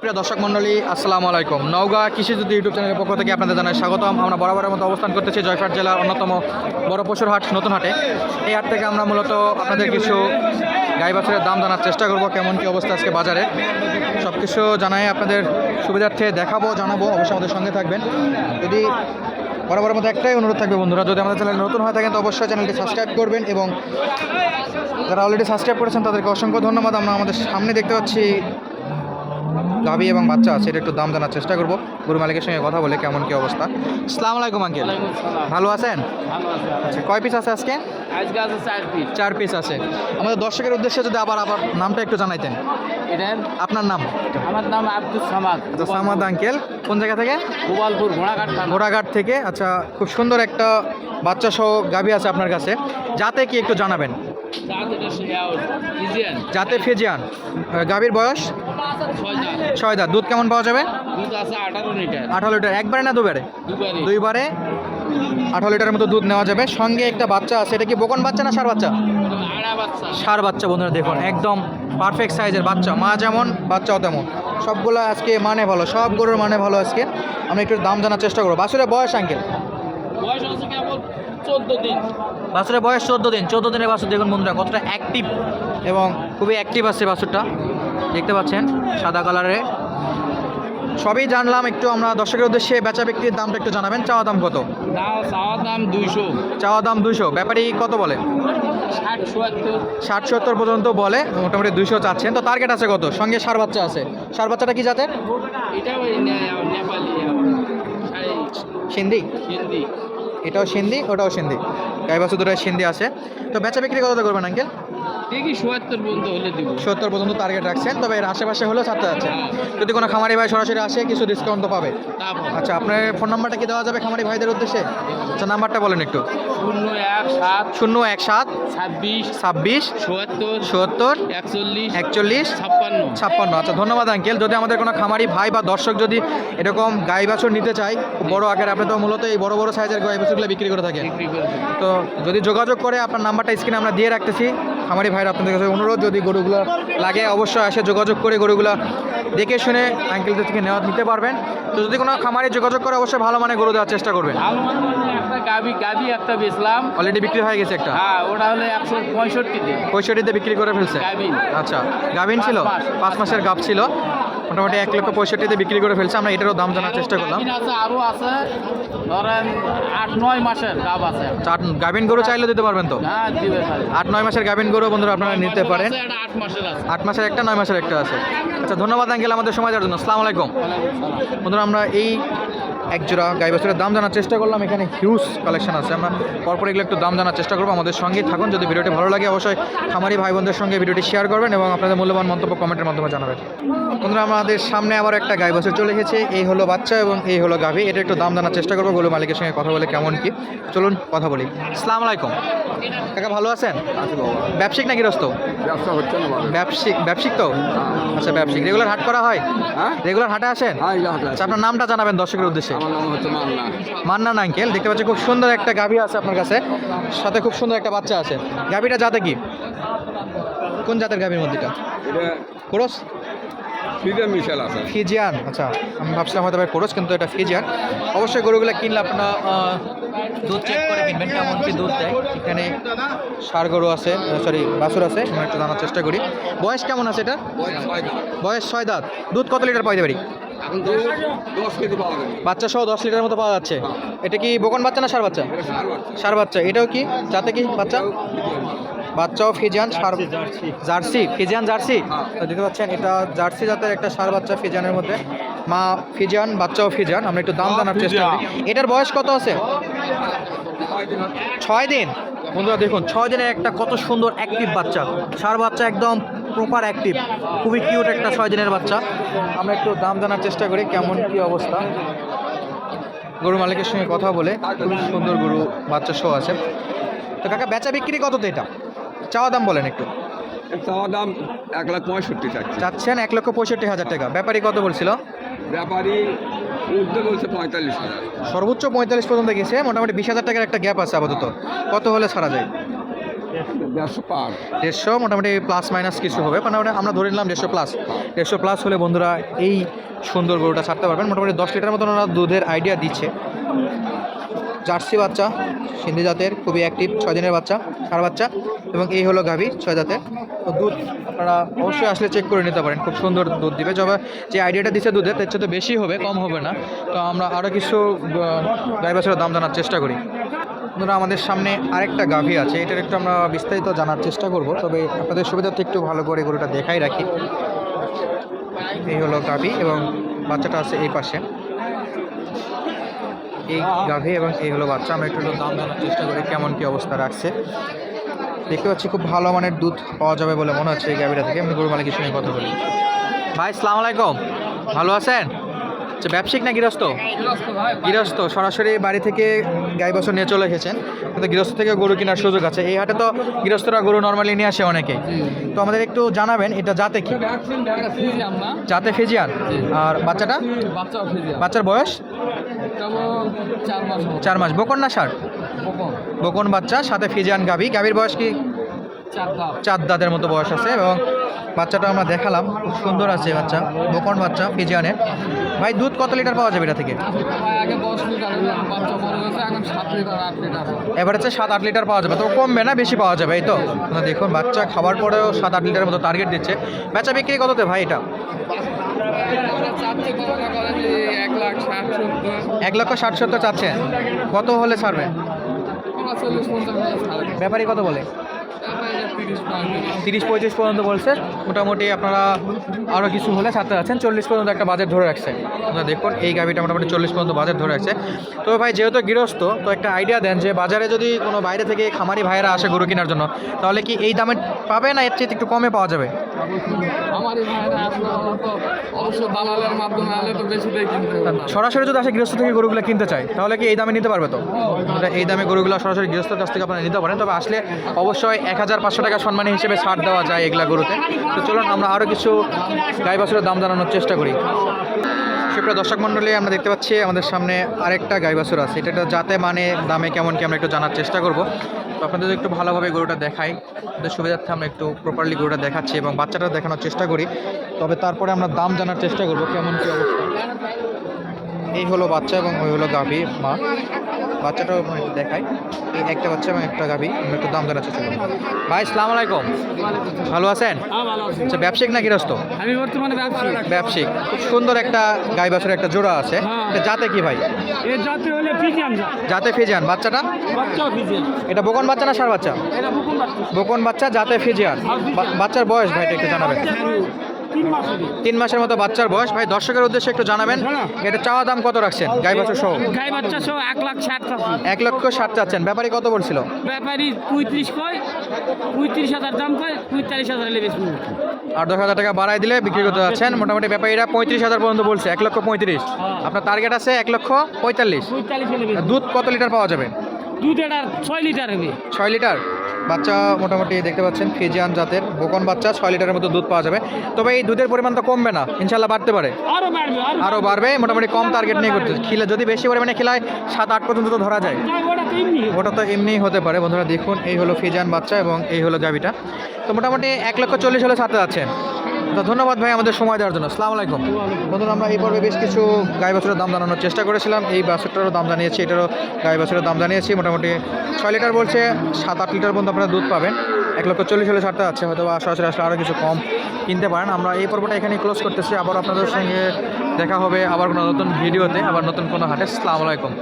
প্রিয় দর্শক মণ্ডলী, আসসালামু আলাইকুম। নওগাঁ কৃষি যদি ইউটিউব চ্যানেলের পক্ষ থেকে আপনাদের জানাই স্বাগতম। আমরা বরাবরের মতো অবস্থান করতেছি জয়ফাট জেলার অন্যতম বড় পশুর হাট, নতুন হাটে। এই হাট থেকে আমরা মূলত আপনাদের কিছু গাই বাছুরের দাম জানার চেষ্টা করব, কেমন কী অবস্থা আজকে বাজারে সব কিছু জানাই আপনাদের সুবিধার্থে দেখাবো, জানাব, অবশ্যই আমাদের সঙ্গে থাকবেন। যদি বরাবরের মতো একটাই অনুরোধ থাকবে বন্ধুরা, যদি আমাদের চ্যানেল নতুন হয়ে থাকেন, তো অবশ্যই চ্যানেলটি সাবস্ক্রাইব করবেন এবং যারা অলরেডি সাবস্ক্রাইব করেছেন, তাদেরকে অসংখ্য ধন্যবাদ। আমরা আমাদের সামনে দেখতে পাচ্ছি গাভী এবং বাচ্চা আছে এটা একটু দাম জানার চেষ্টা করব। গরু মালিকের সঙ্গে কথা বলে কেমন কি অবস্থা। আসসালামু আলাইকুম আঙ্কেল। ভালো আছেন? আচ্ছা কয় পিস আছে আজকে? আজকে আছে চার পিস। চার পিস আছে। আমাদের দর্শকের উদ্দেশ্যে যদি আবার আবার নামটা একটু জানাইতেন। এটার আপনার নাম? আমার নাম আব্দুল সামাদ। আচ্ছা সামাদ আঙ্কেল। কোন জায়গা থেকে? গোপালপুর ঘোড়াঘাট ঘোড়াঘাট থেকে। আচ্ছা খুব সুন্দর একটা বাচ্চা সহ গাভী আছে আপনার কাছে। যাতে কি একটু জানাবেন? যাতে ফেজিয়ান। গাভীর বয়স? ছয় দাঁত দুধ কেমন পাওয়া যাবে? দুধ আছে আঠারো লিটার। একবারে না দুবারে? দুবারে। দুইবারে? আঠারো লিটারের মতো দুধ নেওয়া যাবে। সঙ্গে একটা বাচ্চা আছে। এটা কি বোকন বাচ্চা না সার বাচ্চা? আড়া বাচ্চা। সার বাচ্চা বন্ধুরা দেখুন। একদম পারফেক্ট সাইজের বাচ্চা। মা যেমন বাচ্চাও তেমন। সবগুলো আজকে মানে ভালো। সব গরুর মানে ভালো আজকে। আমরা একটু দাম জানার চেষ্টা করব। বাছুরের বয়স আঙ্কেল? বয়স চোদ্দ দিন। বাছুরের বয়স চোদ্দ দিন। চোদ্দ দিনের বাছুর দেখুন বন্ধুরা কতটা অ্যাক্টিভ এবং খুবই অ্যাক্টিভ আছে বাছুরটা। দেখতে পাচ্ছেন সাদা কালারে সবই জানলাম একটু আমরা দর্শকের উদ্দেশ্যে বেচা বিক্রির দামটা একটু জানাবেন। চাওয়া দাম কত? দাও চাওয়ার দাম দুইশো। চাওয়া দাম দুইশো। ব্যাপারী কত বলে? ষাট সত্তর। পর্যন্ত বলে মোটামুটি দুইশো চাচ্ছেন। তো টার্গেট আছে কত? সঙ্গে সার বাচ্চা আছে। সার বাচ্চাটা কি জাতের? সিন্ধি। এটাও সিন্ধি ওটাও সিন্ধি। গাই দুটো সিন্ধি আছে। তো বেচা বিক্রি কত করবেন আঙ্কেল? ঠিকই চুয়াত্তর পর্যন্ত হলে দিব। সত্তর পর্যন্ত টার্গেট রাখছেন তবে এর আশেপাশে হলেও ছাড়তে আছে যদি কোনো খামারি ভাই সরাসরি আসে কিছু ডিসকাউন্ট তো পাবে। আচ্ছা আপনার ফোন নাম্বারটা কি দেওয়া যাবে খামারি ভাইদের উদ্দেশ্যে? আচ্ছা নাম্বারটা বলেন একটু। শূন্য এক সাত শূন্য এক সাত ছাব্বিশ ছাব্বিশ চুয়াত্তর সত্তর একচল্লিশ একচল্লিশ ছাপ্পান্ন ছাপ্পান্ন। আচ্ছা ধন্যবাদ আঙ্কেল। যদি আমাদের কোনো খামারি ভাই বা দর্শক যদি এরকম গাই বাছুর নিতে চায় বড় আকারে আপনি তো মূলত এই বড় বড় সাইজের গাই বাছুরগুলো বিক্রি করে থাকেন। তো যদি যোগাযোগ করে আপনার নাম্বারটা স্ক্রিনে আমরা দিয়ে রাখতেছি। খামারি ভাইরা আপনাদের কাছে অনুরোধ যদি গরুগুলো লাগে অবশ্যই এসে যোগাযোগ করে গরুগুলো দেখে শুনে আঙ্কেলদের থেকে নেওয়া নিতে পারবেন। তো যদি কোনো খামারে যোগাযোগ করে অবশ্যই ভালো মানে গরু দেওয়ার চেষ্টা করবেন। একটা গাবি গাবি একটা বেচলাম। অলরেডি বিক্রি হয়ে গেছে একটা? হ্যাঁ ওটা হলো একশো পঁয়ষট্টিতে। পঁয়ষট্টিতে বিক্রি করে ফেলছে। আচ্ছা গাভিন ছিল? পাঁচ মাসের গাভ ছিল। মোটামুটি এক লক্ষ পঁয়ষট্টিতে বিক্রি করে ফেলছে। আমরা এটারও দাম জানার চেষ্টা করলাম। গাভিন আরও আছে ধরেন আট নয় মাসের গাব আছে। গাভিন গরু চাইলে দিতে পারবেন তো? হ্যাঁ। আট নয় মাসের গাভিন গরু বন্ধুরা আপনারা নিতে পারেন। আট মাসের আছে। আট মাসের একটা নয় মাসের একটা আছে। আচ্ছা ধন্যবাদ আঙ্কেল আমাদের সময় দেওয়ার জন্য। আসসালামু আলাইকুম। বন্ধুরা আমরা এই এক জোড়া গাই বাছুরের দাম জানার চেষ্টা করলাম। এখানে হিউজ কালেকশন আছে। আমরা পরপর এগুলো একটু দাম জানার চেষ্টা করব। আমাদের সঙ্গেই থাকুন। যদি ভিডিওটি ভালো লাগে অবশ্যই খামারি ভাই বোনদের সঙ্গে ভিডিওটি শেয়ার করবেন এবং আপনাদের মূল্যবান মন্তব্য কমেন্টের মাধ্যমে জানাবেন। বন্ধুরা আমাদের সামনে আবার একটা গাই বাছুর চলে এসেছে। এই হলো বাচ্চা এবং এই হলো গাভী। এটা একটু দাম জানার চেষ্টা করব। গরু মালিকের সঙ্গে কথা বলে কেমন কি? চলুন কথা বলি। আসসালামু আলাইকুম। কাকা ভালো আছেন? ব্যবসায়িক নাকি রস্ত? ব্যবসা হচ্ছে না বাবা। ব্যবসায়িক ব্যবসায়িক তো? আচ্ছা ব্যবসায়িক। রেগুলার হাট করা হয়? হ্যাঁ। রেগুলার হাটে আসেন? হ্যাঁ আচ্ছা আপনার নামটা জানাবেন দর্শকের উদ্দেশ্যে। আমার নাম হচ্ছে মান্না। মান্নান আঙ্কেল দেখতে পাচ্ছি খুব সুন্দর একটা গাভী আছে আপনার কাছে। সাথে খুব সুন্দর একটা বাচ্চা আছে। গাভীটা জাতে কি? কোন জাতের গাভীর মধ্যেটা কোরস? ফ্রিজে আছে। ফিজিয়ান আচ্ছা। আমি ভাবছিলাম হয়তো কোরস কিন্তু এটা ফিজিয়ান। অবশ্যই গরুগুলো কিনলে আপনারা দুধ চেক করে কিনবেন কেমন কি দুধ দেয়। এখানে সার গরু আছে সরি বাছুর আছে। আমরা একটু জানার চেষ্টা করি। বয়স কেমন আছে এটা? বয়স ছয় দাঁত। দুধ কত লিটার পাইতে পারি এখন দশ দশ কেজি পাওয়া যাবে। বাচ্চা সহ দশ লিটারের মতো পাওয়া যাচ্ছে। এটা কি বোকন বাচ্চা না সার বাচ্চা? সার বাচ্চা। এটাও কি? যাতে কি বাচ্চা? বাচ্চাও Fijian sir jersey. Fijian jersey? হ্যাঁ। তো দেখতে পাচ্ছেন এটা জার্সি জাতের একটা সার বাচ্চা ফিজিয়ানের মধ্যে। মা ফিজিয়ান বাচ্চাও ফিজিয়ান। আমরা একটু দাম জানার চেষ্টা করি। এটার বয়স কত আছে? ছয় দিন ছয় দিন। বন্ধুরা দেখুন ছয় দিনের একটা কত সুন্দর অ্যাক্টিভ বাচ্চা। সার বাচ্চা একদম প্রপার অ্যাক্টিভ খুবই কিউট একটা ছয় দিনের বাচ্চা। আমরা একটু দাম জানার চেষ্টা করি কেমন কি অবস্থা। গরু মালিকের সঙ্গে কথা বলে খুবই সুন্দর গরু বাচ্চা শো আছে। তো কাকা বেচা বিক্রি কত তো এটা? চাওয়া দাম বলেন একটু। চাওয়া দাম এক লাখ পঁয়ষট্টি চাচ্ছি। চাচ্ছেন এক লক্ষ পঁয়ষট্টি হাজার টাকা। ব্যাপারী কত বলছিল? ব্যাপারী বলছে পঁয়তাল্লিশ হাজার। সর্বোচ্চ পঁয়তাল্লিশ পর্যন্ত গেছে মোটামুটি বিশ হাজার টাকার একটা গ্যাপ আছে আপাতত। কত হলে ছাড়া যায়? দেড়শো পার। দেড়শো, মোটামুটি প্লাস মাইনাস কিছু হবে মোটামুটি আমরা ধরে নিলাম দেড়শো প্লাস দেড়শো প্লাস হলে বন্ধুরা এই সুন্দর গরুটা ছাড়তে পারবেন। মোটামুটি দশ লিটার মতন ওরা দুধের আইডিয়া দিচ্ছে। জার্সি বাচ্চা, সিন্ধি জাতের, খুবই অ্যাক্টিভ ছয় দিনের বাচ্চা ষাঁড় বাচ্চা, এবং এই হলো গাভী, ছয় জাতের। তো দুধ আপনারা অবশ্যই আসলে চেক করে নিতে পারেন, খুব সুন্দর দুধ দিবে। যবে যে আইডিয়াটা দিচ্ছে দুধের, তার চেয়ে তো বেশি হবে, কম হবে না। তো আমরা আরও কিছু গাই বাছুরের দাম জানার চেষ্টা করি। বন্ধুরা, আমাদের সামনে আরেকটা গাভী আছে। এটার একটু আমরা বিস্তারিত জানার চেষ্টা করব, তবে আপনাদের সুবিধার্থে একটু ভালো করে গরুটা দেখাই রাখি। এই হলো গাভী এবং বাচ্চাটা আছে এই পাশে। এই গাভী এবং এই হলো বাচ্চা, আমরা একটু দাম জানার চেষ্টা করি কেমন কি অবস্থা রাখছে। দেখতে পাচ্ছি খুব ভালো মানের দুধ পাওয়া যাবে বলে মনে হচ্ছে এই গাভীটা থেকে। আমি গরু মালিকের সঙ্গে কথা বলি। ভাই সালাম আলাইকুম। ভালো আছেন? আচ্ছা ব্যবসায়িক না গৃহস্থ? গৃহস্থ, সরাসরি বাড়ি থেকে গাই বছর নিয়ে চলে এসেছেন। কিন্তু গৃহস্থ থেকে গরু কেনার সুযোগ আছে। এই হাটে তো গৃহস্থরা গরু নর্মালি নিয়ে আসে অনেকে। তো আমাদের একটু জানাবেন, এটা জাতে কি? জাতে ফেজিয়ান? আর বাচ্চাটা? বাচ্চার বয়স? চার মাস। বকন না কখন বকন বাচ্চা, সাথে ফিজিয়ান গাভী। গাভীর বয়স কি? চার দাঁতের মতো বয়স আছে এবং বাচ্চাটা আমরা দেখালাম খুব সুন্দর আছে বাচ্চা বকন বাচ্চা ফিজিয়ানের। ভাই দুধ কত লিটার পাওয়া যাবে এটা থেকে? এবার হচ্ছে সাত আট লিটার পাওয়া যাবে। তো কমবে না বেশি পাওয়া যাবে এই তো? দেখুন বাচ্চা খাবার পরেও সাত আট লিটারের মতো টার্গেট দিচ্ছে। বেচা বিক্রি কততে ভাই এটা? এক লক্ষ ষাট সত্তর চাচ্ছেন। কত হলে ছাড়বে। ব্যাপারী কত বলে? তিরিশ পঁয়ত্রিশ পর্যন্ত বলছে। মোটামুটি আপনারা আরও কিছু হলে ছাড়তে আছেন চল্লিশ পর্যন্ত একটা বাজেট ধরে রাখছে। আপনারা দেখুন এই গাভিটা মোটামুটি চল্লিশ পর্যন্ত বাজেট ধরে রাখছে। তো ভাই যেহেতু গৃহস্থ তো একটা আইডিয়া দেন যে বাজারে যদি কোনো বাইরে থেকে খামারি ভাইয়েরা আসে গরু কেনার জন্য তাহলে কি এই দামে পাবে না এর চেয়ে একটু কমে পাওয়া যাবে। সরাসরি যদি আসে গৃহস্থ থেকে গরুগুলো কিনতে চায় তাহলে কি এই দামে নিতে পারবে তো? এই দামে গরুগুলো সরাসরি গৃহস্থর কাছ থেকে আপনারা নিতে পারেন। তবে আসলে অবশ্যই এক হাজার পাঁচশো টাকা সম্মানী হিসেবে ছাড় দেওয়া যায় এগুলা গরুতে। তো চলুন আমরা আরও কিছু গাই বাছুরের দাম জানানোর চেষ্টা করি। সুপ্রিয় দর্শক মণ্ডলী, আমরা দেখতে পাচ্ছি আমাদের সামনে আরেকটা গাই বাছুর আছে। এটা জাতে মানে দামে কেমন কি আমরা একটু জানার চেষ্টা করব। তো আপনাদের একটু ভালোভাবে গরুটা দেখাই। আমাদের সুবিধার্থে আমরা একটু প্রপারলি গরুটা দেখাচ্ছি এবং বাচ্চাটা দেখানোর চেষ্টা করি। তবে তারপরে আমরা দাম জানার চেষ্টা করব, কেমন কি অবস্থা। এই হলো বাচ্চা এবং ওই হলো গাভী মা। বাচ্চাটাও একটু দেখাই। এই একটা বাচ্চা এবং একটা গাভী। আমরা একটু দাম জানার চেষ্টা করব ভাই সালাম আলাইকুম। ভালো আছেন? হ্যাঁ আচ্ছা ব্যবসায়িক না গৃহস্থ আমি বর্তমানে ব্যবসায়িক। খুব সুন্দর একটা গাই বাছুরের একটা জোড়া আছে। হ্যাঁ। এটা জাতে কি ভাই? এর জাতি হলে ফিজিয়াম জাত। জাতে ফিজিয়ান। বাচ্চাটা? বাচ্চাও ফিজিয়াম এটা বকন বাচ্চা না সার বাচ্চা? এটা বুকুন বাচ্চা। বকন বাচ্চা জাতে ফিজিয়ান। বা- বাচ্চার বয়স ভাই এটা একটু জানাবেন। তিন মাস তিন মাসের মতো বাচ্চার বয়স। ভাই দর্শকের উদ্দেশ্যে একটু জানাবেন এটা চাওয়া দাম কত রাখছেন? গাই বাছুর সহ? গাই বাচ্চা সহ এক লাখ ষাট টাকা এক লক্ষ ষাট চাচ্ছেন। ব্যাপারী কত বলছিল? ব্যাপারী পঁয়ত্রিশ কয় পঁয়ত্রিশ হাজার দাম কয় পঁয়তাল্লিশ হাজার আর দশ হাজার টাকা বাড়াই দিলে বিক্রি করতে যাচ্ছেন। মোটামুটি ব্যাপারীরা পঁয়ত্রিশ হাজার পর্যন্ত বলছে এক লক্ষ পঁয়ত্রিশ। আপনার টার্গেট আছে এক লক্ষ পঁয়তাল্লিশ। পঁয়তাল্লিশ দুধ কত লিটার পাওয়া যাবে? দুধ এটা ছয় লিটার হবে। ছয় লিটার বাচ্চা মোটামুটি দেখতে পাচ্ছেন ফিজিয়ান জাতের বোকন বাচ্চা ছয় লিটারের মতো দুধ পাওয়া যাবে। তবে এই দুধের পরিমাণ তো কমবে না ইনশাল্লাহ বাড়তে পারে। আরও বাড়বে আরও বাড়বে। মোটামুটি কম টার্গেট নিয়ে করতে খিলে যদি বেশি পরিমাণে খেলায় সাত আট পর্যন্ত তো ধরা যায়। ওটা তো এমনি। এমনিই হতে পারে বন্ধুরা দেখুন এই হলো ফিজিয়ান বাচ্চা এবং এই হলো গাভিটা তো মোটামুটি এক লক্ষ চল্লিশ হলে সাথে যাচ্ছেন তো ধন্যবাদ ভাই আমাদের সময় দেওয়ার জন্য। আসসালামু আলাইকুম। বন্ধুরা, আমরা এই পর্বে বেশ কিছু গাই বাছুরের দাম জানানোর চেষ্টা করেছিলাম। এই বাছুরটারও দাম জানিয়েছি, এটারও গাই বাছুরের দাম জানিয়েছি। মোটামুটি ছয় লিটার বলছে, সাত আট লিটার পর্যন্ত আপনারা দুধ পাবেন। এক লক্ষ চল্লিশ হলে ছাড়তে আছে, হয়তো বা সরাসরি আসলে আরও কিছু কম কিনতে পারেন। আমরা এই পর্বটা এখানেই ক্লোজ করতেছি। আবার আপনাদের সঙ্গে দেখা হবে আবার কোনো নতুন ভিডিওতে, আবার নতুন কোনো হাটে। আসসালামু আলাইকুম।